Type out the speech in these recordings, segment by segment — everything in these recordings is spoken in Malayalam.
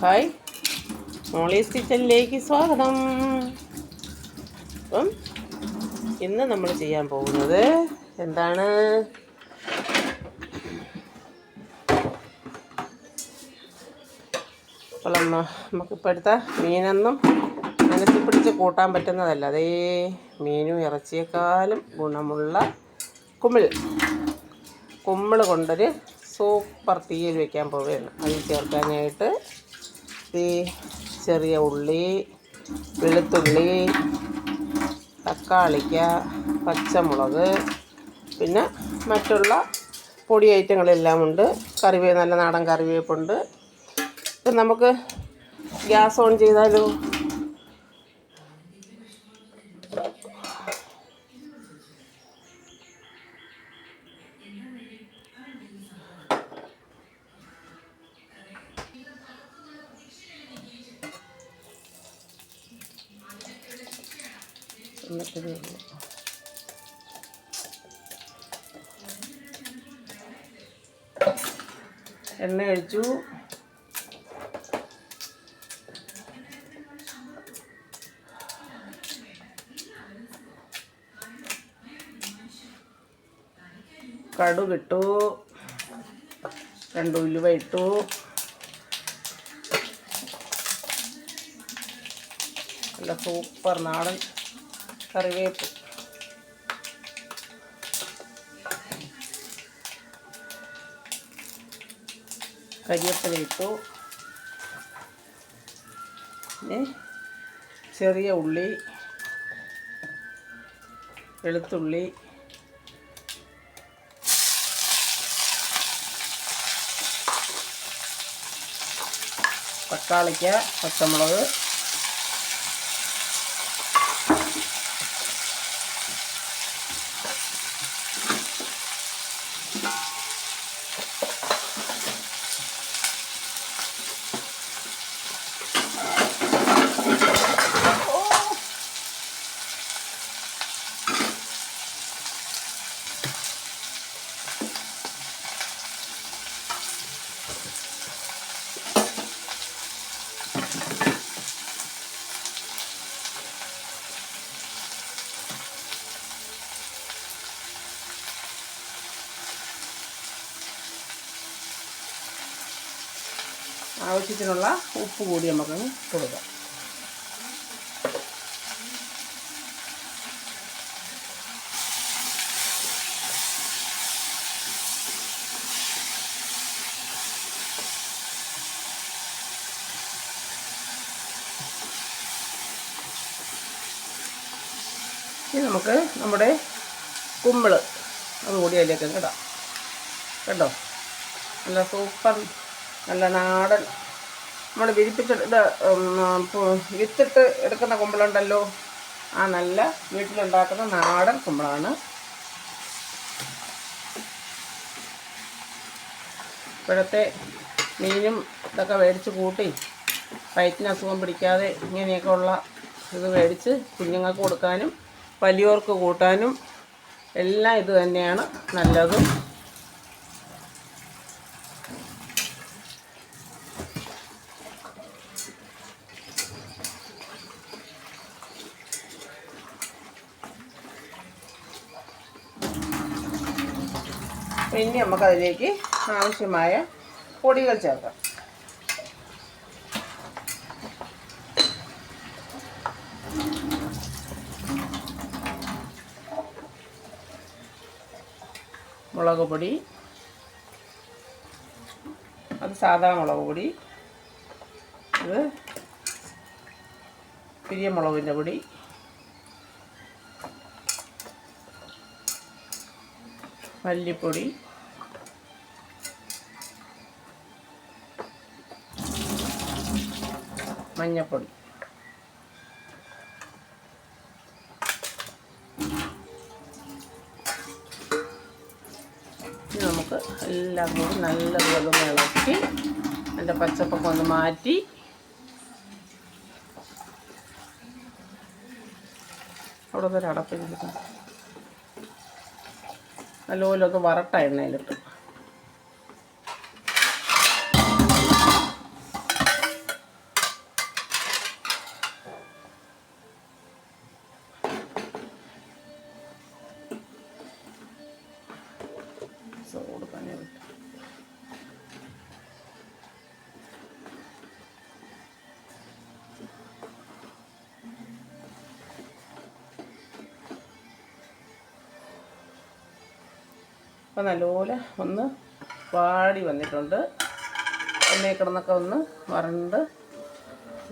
ഹായ്. മോളീസ് കിച്ചണിലേക്ക് സ്വാഗതം. അപ്പം ഇന്ന് നമ്മൾ ചെയ്യാൻ പോകുന്നത് എന്താണ്? അപ്പോൾ നമുക്കിപ്പോൾ എടുത്ത മീനൊന്നും മനസ്സിൽ പിടിച്ച് കൂട്ടാൻ പറ്റുന്നതല്ല. അതേ മീനും ഇറച്ചിയേക്കാളും ഗുണമുള്ള കുമിൾ. കുമ്മിൾ കൊണ്ടൊരു സൂപ്പർ തീയിൽ വെക്കാൻ പോവുകയാണ്. അതിൽ ചേർക്കാനായിട്ട് ചെറിയ ഉള്ളി വെളുത്തുള്ളി തക്കാളിക്ക പച്ചമുളക് പിന്നെ മറ്റുള്ള പൊടി ഐറ്റങ്ങളെല്ലാം ഉണ്ട്. കറിവേ നല്ല നാടൻ കറിവേപ്പുണ്ട്. ഇപ്പം നമുക്ക് ഗ്യാസ് ഓൺ ചെയ്താലോ എന്നിട്ട് ഇത് എണ്ണ ഒഴിച്ചു കടുകിട്ടു രണ്ട് ഉലുവ ഇട്ടു. നല്ല സൂപ്പർ നാടൻ കറിവേപ്പ്. കരിയപ്പില ഇട്ടു. ചെറിയ ഉള്ളി വെളുത്തുള്ളി തക്കാളിക്ക പച്ചമുളക് ആവശ്യത്തിനുള്ള ഉപ്പ് കൂടി നമുക്ക് കൊടുക്കാം. ഇനി നമുക്ക് നമ്മുടെ കുമ്പിൾ അതുകൂടി അതിലേക്ക് ഇടാം. കേട്ടോ നല്ല സൂപ്പർ നല്ല നാടൻ. നമ്മൾ വിരിപ്പിച്ചിട്ട് വിത്തിട്ട് എടുക്കുന്ന കുമ്പളുണ്ടല്ലോ. ആ നല്ല വീട്ടിലുണ്ടാക്കുന്ന നാടൻ കുമ്പളാണ്. ഇപ്പോഴത്തെ മീനും ഇതൊക്കെ മേടിച്ച് കൂട്ടി വയറ്റിന് അസുഖം പിടിക്കാതെ ഇങ്ങനെയൊക്കെ ഉള്ള ഇത് മേടിച്ച് കുഞ്ഞുങ്ങൾക്ക് കൊടുക്കാനും വലിയവർക്ക് കൂട്ടാനും എല്ലാം ഇത് തന്നെയാണ് നല്ലതും. പിന്നെ നമുക്കതിലേക്ക് ആവശ്യമായ പൊടികൾ ചേർക്കാം. മുളക് പൊടി അത് സാധാ മുളക് പൊടി ഇത് പിരിയമുളകിന്റെ പൊടി മല്ലിപ്പൊടി മഞ്ഞപ്പൊടി. ഇനി നമുക്ക് എല്ലാം കൂടി നല്ലതുപോലെ ഇളക്കി അതിന്റെ പച്ചപ്പൊക്കെ ഒന്ന് മാറ്റി അവിടെ ഒരു അടപ്പിരിക്കുന്നു നല്ലപോലെ ഒന്ന് എണ്ണയിലിട്ട്. പണി അപ്പം നല്ലപോലെ ഒന്ന് വാടി വന്നിട്ടുണ്ട്. എണ്ണയിൽ കിടന്നൊക്കെ ഒന്ന് വരണ്ട്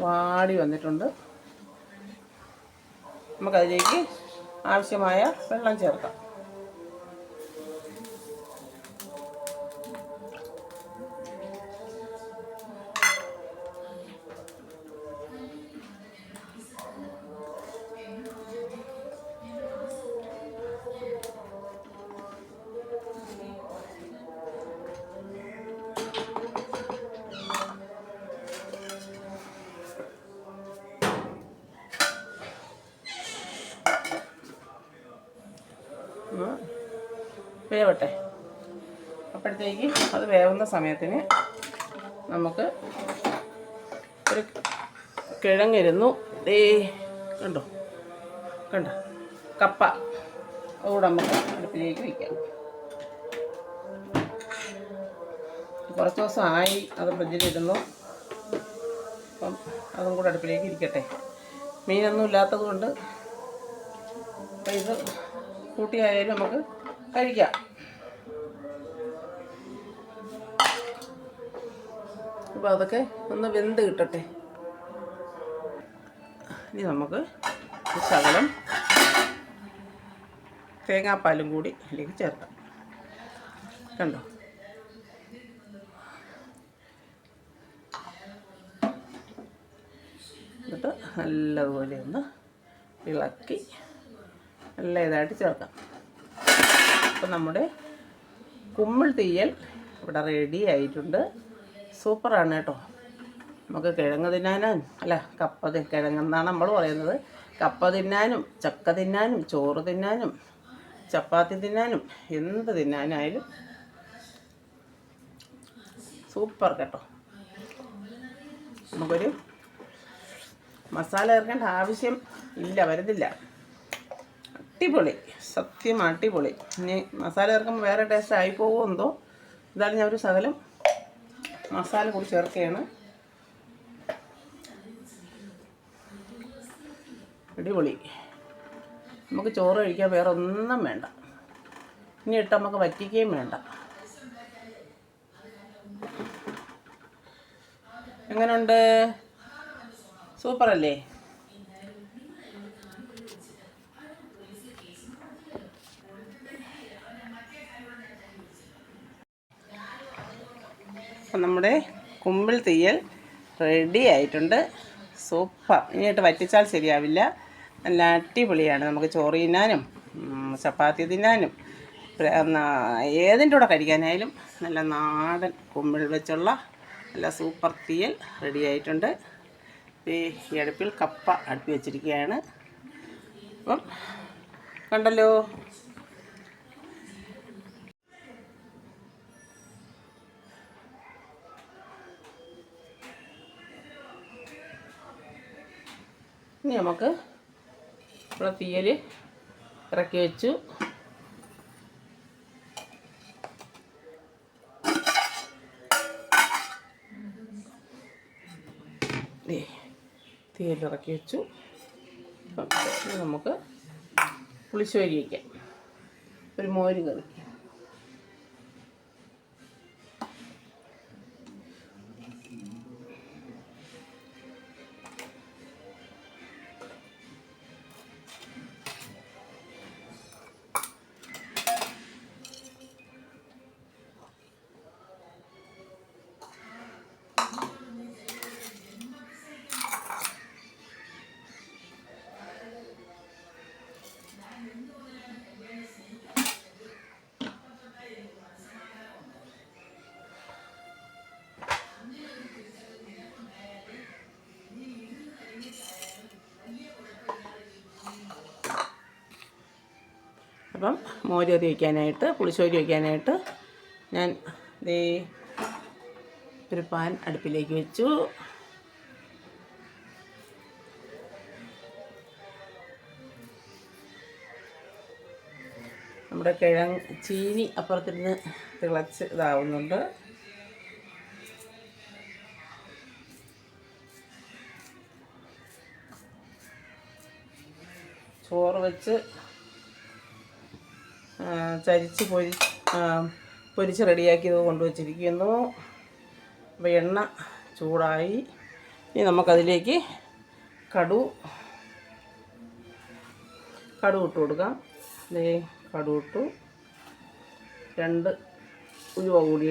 വാടി വന്നിട്ടുണ്ട്. നമുക്കതിലേക്ക് ആവശ്യമായ വെള്ളം ചേർക്കാം. വേവട്ടെ. അപ്പോഴത്തേക്ക് അത് വേവുന്ന സമയത്തിന് നമുക്ക് ഒരു കിഴങ്ങിരുന്നു. ദേ കണ്ടോ? കണ്ടോ? കപ്പ. അതുകൂടെ നമുക്ക് അടുപ്പിലേക്ക് വയ്ക്കാം കുറച്ച് ദിവസമായി അത് ഫ്രിഡ്ജിലിരുന്നു. അപ്പം അതും കൂടെ അടുപ്പിലേക്ക് ഇരിക്കട്ടെ. മീനൊന്നും ഇല്ലാത്തത് കൊണ്ട് ഇത് കൂട്ടിയായാലും നമുക്ക് കഴിക്കാം. അപ്പോൾ അതൊക്കെ ഒന്ന് വെന്ത് കിട്ടട്ടെ. ഇനി നമുക്ക് ശകലം തേങ്ങാപ്പാലും കൂടി അല്ലെങ്കിൽ ചേർക്കാം. കണ്ടോ? എന്നിട്ട് നല്ലതുപോലെ ഒന്ന് ഇളക്കി നല്ല ഇതായിട്ട് ചേർക്കാം. അപ്പം നമ്മുടെ കുമ്മിൾ തീയൽ ഇവിടെ റെഡി ആയിട്ടുണ്ട്. സൂപ്പറാണ് കേട്ടോ. നമുക്ക് കിഴങ്ങ് തിന്നാനും അല്ല? കപ്പ കിഴങ്ങെന്നാണ് നമ്മൾ പറയുന്നത്. കപ്പ തിന്നാനും ചക്ക തിന്നാനും ചോറ് തിന്നാനും ചപ്പാത്തി തിന്നാനും എന്ത് തിന്നാനായാലും സൂപ്പർ കേട്ടോ. നമുക്കൊരു മസാല ചേർക്കേണ്ട ആവശ്യം ഇല്ല വരുന്നില്ല. അടിപൊളി സത്യം അടിപൊളി. ഇനി മസാല ചേർക്കുമ്പോൾ വേറെ ടേസ്റ്റ് ആയി പോകുമോ എന്തോ? എന്തായാലും ഞാൻ ഒരു ശകലം മസാല കൂടി ചേർക്കുകയാണ്. അടിപൊളി. നമുക്ക് ചോറ് കഴിക്കാൻ വേറെ ഒന്നും വേണ്ട. ഇനി ഇട്ട് നമുക്ക് വറ്റിക്കുകയും വേണ്ട. എങ്ങനെയുണ്ട് സൂപ്പറല്ലേ? അപ്പം നമ്മുടെ കുമ്പിൾ തീയൽ റെഡി ആയിട്ടുണ്ട്. സൂപ്പർ. ഇനിയിട്ട് വറ്റിച്ചാൽ ശരിയാവില്ല. നല്ല അടിപൊളിയാണ്. നമുക്ക് ചോറ് തിന്നാനും ചപ്പാത്തി തിന്നാനും ഏതിന്റെ കൂടെ കഴിക്കാനായാലും നല്ല നാടൻ കുമ്പിൾ വെച്ചുള്ള നല്ല സൂപ്പർ തീയൽ റെഡി ആയിട്ടുണ്ട്. ഈ അടുപ്പിൽ കപ്പ അടുപ്പി വെച്ചിരിക്കുകയാണ്. അപ്പം കണ്ടല്ലോ? ഇനി നമുക്ക് ഇവിടെ തീയൽ ഇറക്കി വെച്ചു. ദേ, തീയൽ ഇറക്കി വെച്ചു. നമുക്ക് പുളിശ്ശേരി വയ്ക്കാം ഒരു മോര് കറി. അപ്പം മോര് കറി വയ്ക്കാനായിട്ട് പുളിശ്ശേരി വയ്ക്കാനായിട്ട് ഞാൻ ദേ ഒരു പാൻ അടുപ്പിലേക്ക് വെച്ചു. നമ്മുടെ കിഴങ്ങ് ചീനി അപ്പുറത്തിരുന്ന് തിളച്ച് ഇതാവുന്നുണ്ട്. ചോറ് വെച്ച് ചരിച്ച് പൊരി പൊരിച്ച് റെഡിയാക്കിയത് കൊണ്ടുവച്ചിരിക്കുന്നു. അപ്പോൾ എണ്ണ ചൂടായി. ഇനി നമുക്കതിലേക്ക് കടു കടു ഇട്ട് കൊടുക്കാം. കടു ഇട്ടു. രണ്ട് ഉലുവ കൂടി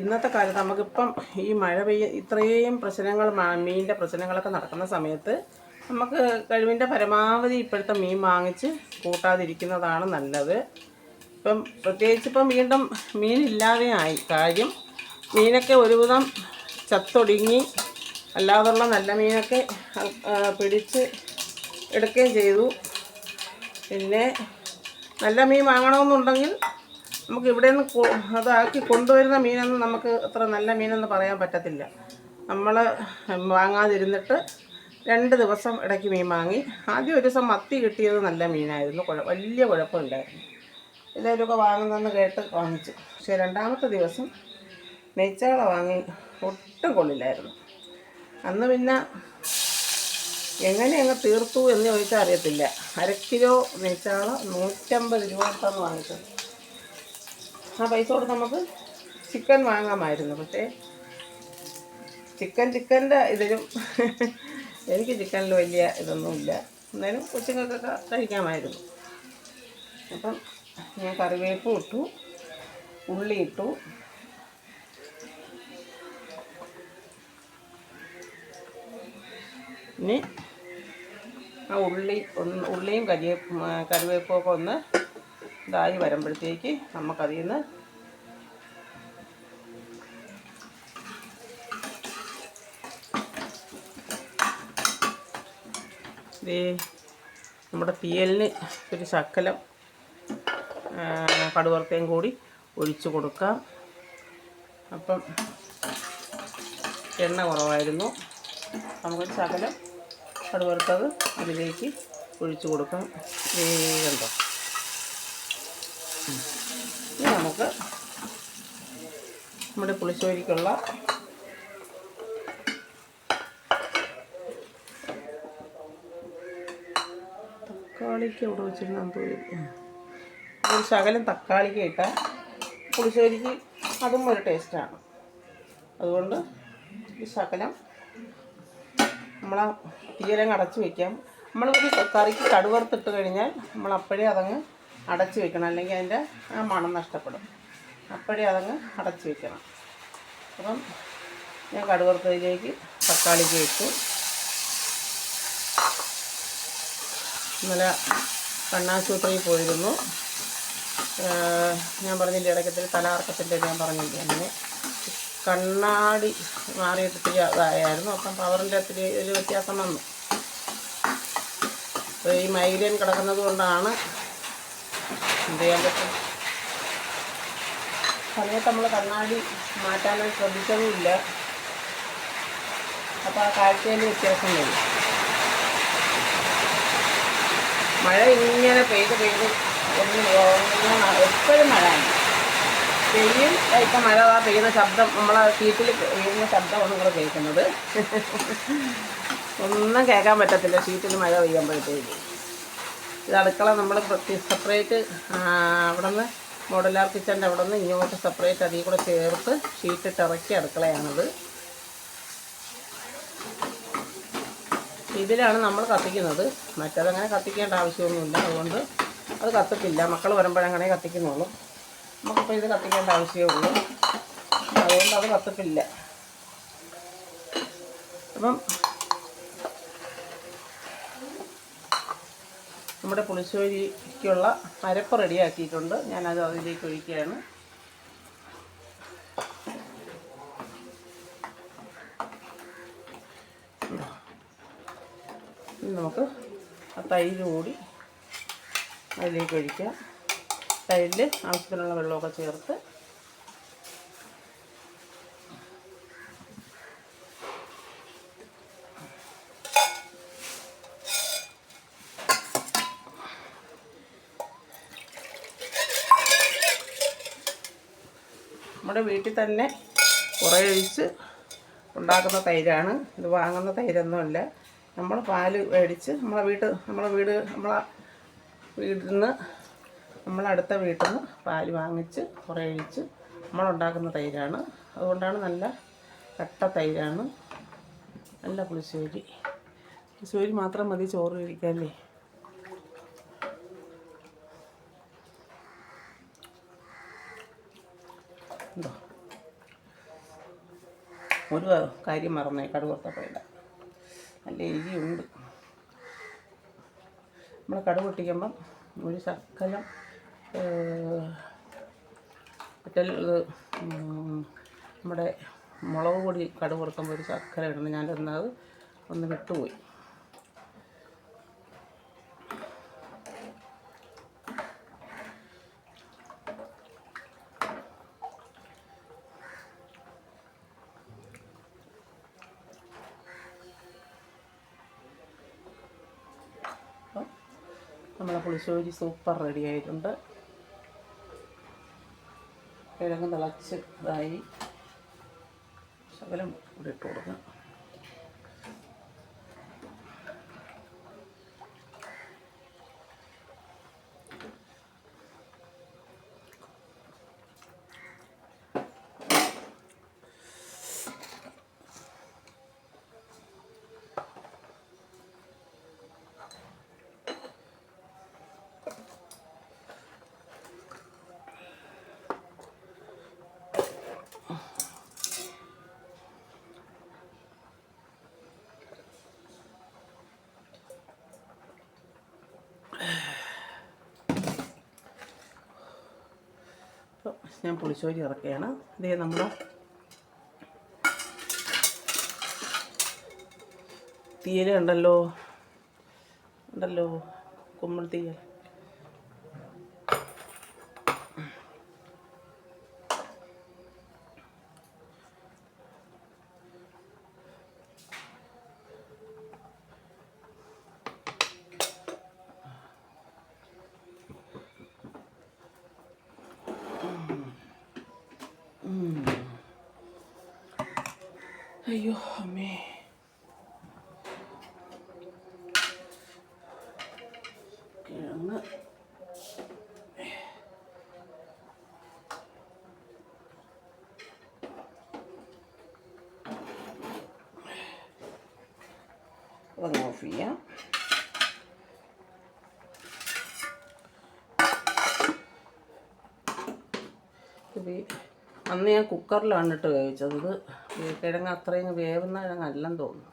ഇന്നത്തെ കാലത്ത് നമുക്കിപ്പം ഈ മഴ പെയ്യ ഇത്രയും പ്രശ്നങ്ങൾ മീനിന്റെ പ്രശ്നങ്ങളൊക്കെ നടക്കുന്ന സമയത്ത് നമുക്ക് കഴിവിന്റെ പരമാവധി ഇപ്പോഴത്തെ മീൻ വാങ്ങിച്ച് കൂട്ടാതിരിക്കുന്നതാണ് നല്ലത്. ഇപ്പം പ്രത്യേകിച്ച് ഇപ്പം വീണ്ടും മീനില്ലാതെ ആയി. കാര്യം മീനൊക്കെ ഒരുവിധം ചത്തൊടുങ്ങി അല്ലാതുള്ള നല്ല മീനൊക്കെ പിടിച്ച് എടുക്കുകയും ചെയ്തു. പിന്നെ നല്ല മീൻ വാങ്ങണമെന്നുണ്ടെങ്കിൽ നമുക്ക് ഇവിടെ നിന്ന് അതാക്കി കൊണ്ടുവരുന്ന മീനൊന്നും നമുക്ക് അത്ര നല്ല മീനെന്ന് പറയാൻ പറ്റത്തില്ല. നമ്മൾ വാങ്ങാതിരുന്നിട്ട് രണ്ട് ദിവസം ഇടയ്ക്ക് മീൻ വാങ്ങി. ആദ്യം ഒരു ദിവസം മത്തി കിട്ടിയത് നല്ല മീനായിരുന്നു. കുഴ വലിയ കുഴപ്പമുണ്ടായിരുന്നു എല്ലാവരുമൊക്കെ വാങ്ങുന്നെന്ന് കേട്ട് വാങ്ങിച്ചു. പക്ഷേ രണ്ടാമത്തെ ദിവസം നെയ്ച്ചാള വാങ്ങി ഒട്ടും കൊള്ളില്ലായിരുന്നു. അന്ന് പിന്നെ എങ്ങനെ അങ്ങ് തീർത്തു എന്ന് ചോദിച്ചാൽ അറിയത്തില്ല. അര കിലോ നെയ്ച്ചാള നൂറ്റമ്പത് രൂപ വാങ്ങിച്ചത് ആ പൈസ കൊടുത്ത് നമുക്ക് ചിക്കൻ വാങ്ങാമായിരുന്നു. പക്ഷേ ചിക്കൻ ചിക്കന്റെ ഇതിലും എനിക്ക് ചിക്കനിൽ വലിയ ഇതൊന്നുമില്ല. എന്നാലും കൊച്ചുങ്ങൾക്കൊക്കെ കഴിക്കാമായിരുന്നു. അപ്പം ഞാൻ കറിവേപ്പും ഇട്ടു ഉള്ളി ഇട്ടു. ഇനി ആ ഉള്ളി ഒന്ന് ഉള്ളിയും ആ, കറിവേപ്പും ഒക്കെ ഒന്ന് ഇതായി വരുമ്പോഴത്തേക്ക് നമുക്കതിൽ നിന്ന് ദേ നമ്മുടെ തീയലിന് ഒരു ശക്കലം കടുവർത്തയും കൂടി ഒഴിച്ചു കൊടുക്കാം. അപ്പം എണ്ണ കുറവായിരുന്നു. നമുക്കൊരു ശകലം കടുവറുത്തത് അതിലേക്ക് ഒഴിച്ചു കൊടുക്കാം. വേഗം ഇനി നമുക്ക് നമ്മുടെ പുളിശ്ശേരിക്കുള്ള തക്കാളിക്ക് എവിടെ വെച്ചിരുന്ന ഒരു ശകലം തക്കാളിക്ക് ഇട്ടാൽ പുളിശ്ശേരിക്ക് അതും ഒരു ടേസ്റ്റാണ് അതുകൊണ്ട് ഈ ശകലം നമ്മളാ തീയലങ്ങ് അടച്ച് വയ്ക്കാം നമ്മളൊരു കറിക്ക് കടുവറുത്തിട്ട് കഴിഞ്ഞാൽ നമ്മൾ അപ്പോഴേ അതങ്ങ് അടച്ച് വെക്കണം. അല്ലെങ്കിൽ അതിന്റെ ആ മണം നഷ്ടപ്പെടും. അപ്പോഴേ അതങ്ങ് അടച്ച് വെക്കണം. അപ്പം ഞാൻ കടുവറുത്തതിലേക്ക് തക്കാളി കേട്ടു ഇന്നലെ കണ്ണാശുപത്രിയിൽ പോയിരുന്നു. ഞാൻ പറഞ്ഞില്ല ഇടയ്ക്കത്തിൽ തലാർക്കത്തിന്റെ ഞാൻ പറഞ്ഞില്ല അങ്ങനെ കണ്ണാടി മാറിയിട്ട് ഇത്തിരി അപ്പം പവറിന്റെ ഇത്തിരി ഒരു വ്യത്യാസം വന്നു. അപ്പോൾ ഈ മൈഗ്രൈൻ കിടക്കുന്നത് കൊണ്ടാണ് എന്ത് ചെയ്യാൻ പറ്റും? സമയത്ത് നമ്മൾ കണ്ണാടി മാറ്റാനായി ശ്രദ്ധിച്ചതുമില്ല. അപ്പോൾ ആ കാഴ്ചയിൽ വ്യത്യാസം വരും. മഴ ഇങ്ങനെ പെയ്ത് പെയ്ത് ഒന്ന് എപ്പോഴും മഴയാണ് പെയ്യും ഇപ്പം മഴ പെയ്യുന്ന ശബ്ദം നമ്മളെ സീറ്റിൽ പെയ്യുന്ന ശബ്ദമാണ് നിങ്ങൾ കേൾക്കുന്നത്. ഒന്നും കേൾക്കാൻ പറ്റത്തില്ല. സീറ്റിൽ മഴ പെയ്യുമ്പോഴത്തേക്ക്. ഇത് അടുക്കള നമ്മൾ സെപ്പറേറ്റ് അവിടെ നിന്ന് മോഡലാർ കിച്ചന്റെ അവിടെ നിന്ന് ഇങ്ങോട്ട് സെപ്പറേറ്റ് അതിൽ കൂടെ ചേർത്ത് ഷീറ്റിട്ട് ഇറക്കി അടുക്കളയാണത്. ഇതിലാണ് നമ്മൾ കത്തിക്കുന്നത്. മറ്റേതങ്ങനെ കത്തിക്കേണ്ട ആവശ്യമൊന്നുമില്ല. അതുകൊണ്ട് അത് കത്തിക്കില്ല മക്കൾ വരുമ്പോഴങ്ങനെ കത്തിക്കുന്നുള്ളൂ. നമുക്കിപ്പോൾ ഇത് കത്തിക്കേണ്ട ആവശ്യമേ ഉള്ളൂ. അതുകൊണ്ട് അത് കത്തിപ്പില്ല അപ്പം നമ്മുടെ പുളിശ്ശേരിക്കുള്ള അരപ്പ് റെഡിയാക്കിയിട്ടുണ്ട്. ഞാനത് അതിലേക്ക് ഒഴിക്കുകയാണ്. നമുക്ക് ആ തൈര് കൂടി അതിലേക്ക് ഒഴിക്കാം. തൈരിൽ ആവശ്യത്തിനുള്ള വെള്ളമൊക്കെ ചേർത്ത് വീട്ടിൽ തന്നെ കുറേ ഒഴിച്ച് ഉണ്ടാക്കുന്ന തൈരാണ്. ഇത് വാങ്ങുന്ന തൈരൊന്നുമല്ല. നമ്മൾ പാൽ മേടിച്ച് നമ്മളെ വീട്ട് നമ്മളെ വീട് നമ്മളെ വീട്ടിൽ നിന്ന് നമ്മളടുത്ത വീട്ടിൽ നിന്ന് പാൽ വാങ്ങിച്ച് കുറേ ഒഴിച്ച് നമ്മളുണ്ടാക്കുന്ന തൈരാണ്. അതുകൊണ്ടാണ് നല്ല കട്ട തൈരാണ്. നല്ല പുളിശ്ശേരി. പുളിശ്ശേരി മാത്രം മതി ചോറ് കഴിക്കാല്ലേ ഒരു കാര്യം മറന്നേ കടുകൊത്തപ്പയില്ല നല്ല എരിയുണ്ട് നമ്മൾ കടുക് പൊട്ടിക്കുമ്പം ഒരു ശക്കലം മറ്റേ നമ്മുടെ മുളക് പൊടി കടുക് കൊടുക്കുമ്പോൾ ഒരു ശക്കല ഇടണം ഞാനിരുന്നത് ഒന്ന് വിട്ടുപോയി. നമ്മളെ പുളിശ്ശേരി സൂപ്പർ റെഡി ആയിട്ടുണ്ട്. കിഴങ്ങ് തിളച്ച് ഇതായി. ശകലം കൂടി ഇട്ട് കൊടുക്കാം അപ്പോൾ ഞാൻ പുളിശ്ശേരി ഇറക്കുകയാണ്. ഇതേ നമ്മൾ തീയൽ ഉണ്ടല്ലോ ഉണ്ടല്ലോ കുമ്മൾ തീയൽ. അയ്യോ അമ്മേ. കിഴങ്ങ്. ഒന്ന് ഓഫ് ചെയ്യാം. അന്ന് ഞാൻ കുക്കറിലാണ് ഇട്ട് വേവിച്ചത്. ഈ കിഴങ്ങ് അത്രയും വേവുന്ന കിഴങ്ങല്ലെന്ന് തോന്നുന്നു.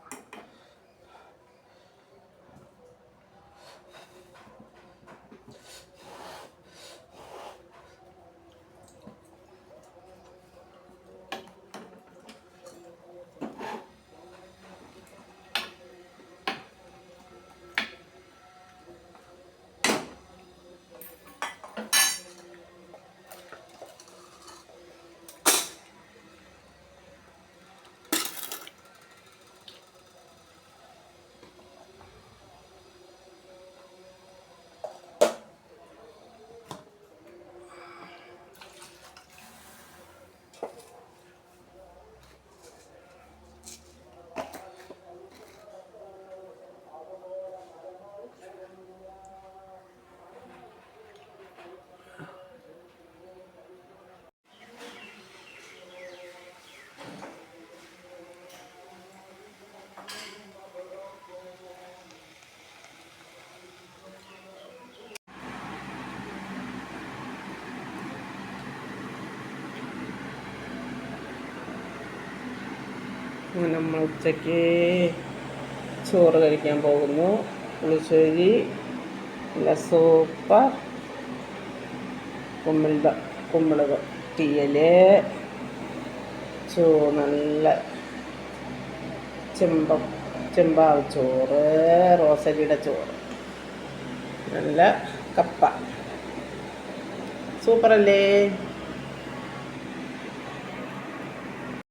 നമ്മൾ ഉച്ചയ്ക്ക് ചോറ് കഴിക്കാൻ പോകുന്നു. പുളിശ്ശേരി നല്ല സൂപ്പർ കുമ്മിൾത കുമ്മിളക് തീയൽ ചോ നല്ല ചെമ്പ ചെമ്പാവ് ചോറ് റോസരിയുടെ ചോറ് നല്ല കപ്പ. സൂപ്പറല്ലേ?